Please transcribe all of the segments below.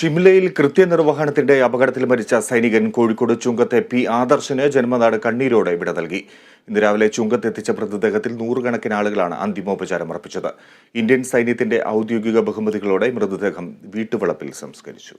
ഷിംലയിൽ കൃത്യനിർവഹണത്തിന്റെ അപകടത്തിൽ മരിച്ച സൈനികൻ കോഴിക്കോട് ചുങ്കത്തെ പി ആദർശന് ജന്മനാട് കണ്ണീരോടെ വിട നൽകി. ഇന്ന് രാവിലെ ചുങ്കത്തെത്തിച്ച മൃതദേഹത്തിൽ നൂറുകണക്കിന് ആളുകളാണ് അന്തിമോപചാരം അർപ്പിച്ചത്. ഇന്ത്യൻ സൈന്യത്തിന്റെ ഔദ്യോഗിക ബഹുമതികളോടെ മൃതദേഹം വീട്ടുവളപ്പിൽ സംസ്കരിച്ചു.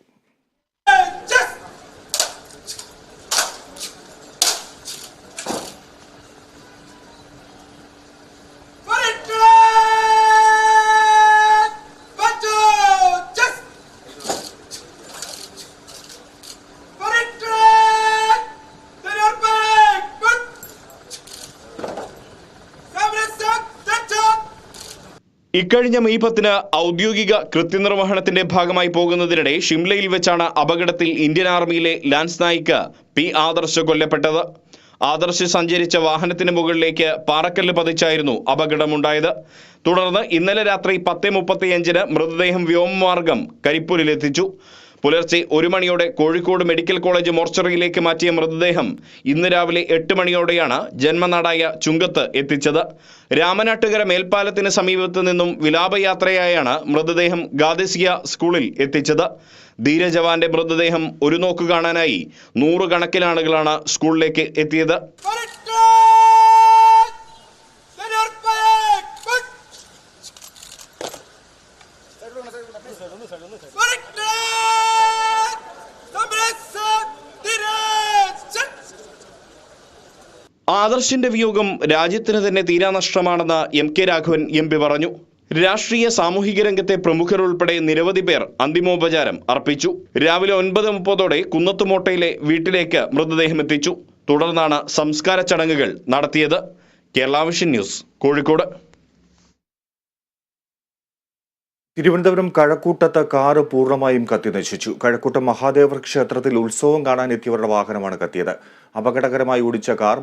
ഇക്കഴിഞ്ഞ മെയ് പത്തിന് ഔദ്യോഗിക കൃത്യനിർവഹണത്തിന്റെ ഭാഗമായി പോകുന്നതിനിടെ ഷിംലയിൽ വെച്ചാണ് അപകടത്തിൽ ഇന്ത്യൻ ആർമിയിലെ ലാൻസ് നായിക്ക് പി ആദർശ് കൊല്ലപ്പെട്ടത്. ആദർശ് സഞ്ചരിച്ച വാഹനത്തിന് മുകളിലേക്ക് പാറക്കല്ല് പതിച്ചായിരുന്നു അപകടമുണ്ടായത്. തുടർന്ന് ഇന്നലെ രാത്രി പത്ത് മുപ്പത്തിയഞ്ചിന് മൃതദേഹം വ്യോമമാർഗം കരിപ്പൂരിലെത്തിച്ചു. പുലർച്ചെ ഒരു മണിയോടെ കോഴിക്കോട് മെഡിക്കൽ കോളേജ് മോർച്ചറിയിലേക്ക് മാറ്റിയ മൃതദേഹം ഇന്ന് രാവിലെ എട്ട് മണിയോടെയാണ് ജന്മനാടായ ചുങ്കത്ത് എത്തിച്ചത്. രാമനാട്ടുകര മേൽപ്പാലത്തിന് സമീപത്ത് നിന്നും വിലാപയാത്രയായാണ് മൃതദേഹം ഗാദസിയ സ്കൂളിൽ എത്തിച്ചത്. ധീരജവാന്റെ മൃതദേഹം ഒരു നോക്ക് കാണാനായി നൂറുകണക്കിന് ആളുകളാണ് സ്കൂളിലേക്ക് എത്തിയത്! ആദർശിന്റെ വിയോഗം രാജ്യത്തിന് തന്നെ തീരാനഷ്ടമാണെന്ന് M K Raghavan M P പറഞ്ഞു. രാഷ്ട്രീയ സാമൂഹിക രംഗത്തെ പ്രമുഖർ ഉൾപ്പെടെ നിരവധി പേർ അന്തിമോപചാരം അർപ്പിച്ചു. രാവിലെ ഒൻപത് മുപ്പതോടെ കുന്നത്തുമോട്ടയിലെ വീട്ടിലേക്ക് മൃതദേഹം എത്തിച്ചു. തുടർന്നാണ് സംസ്കാര ചടങ്ങുകൾ നടത്തിയത്. Kerala vision news Kozhikode. Thiruvananthapuram കഴക്കൂട്ടത്ത് കാറ് പൂർണമായും കത്തിനശിച്ചു. കഴക്കൂട്ടം മഹാദേവ ക്ഷേത്രത്തിൽ ഉത്സവം കാണാൻ എത്തിയവരുടെ വാഹനമാണ് കത്തിയത്. അപകടകരമായി ഓടിച്ച കാർ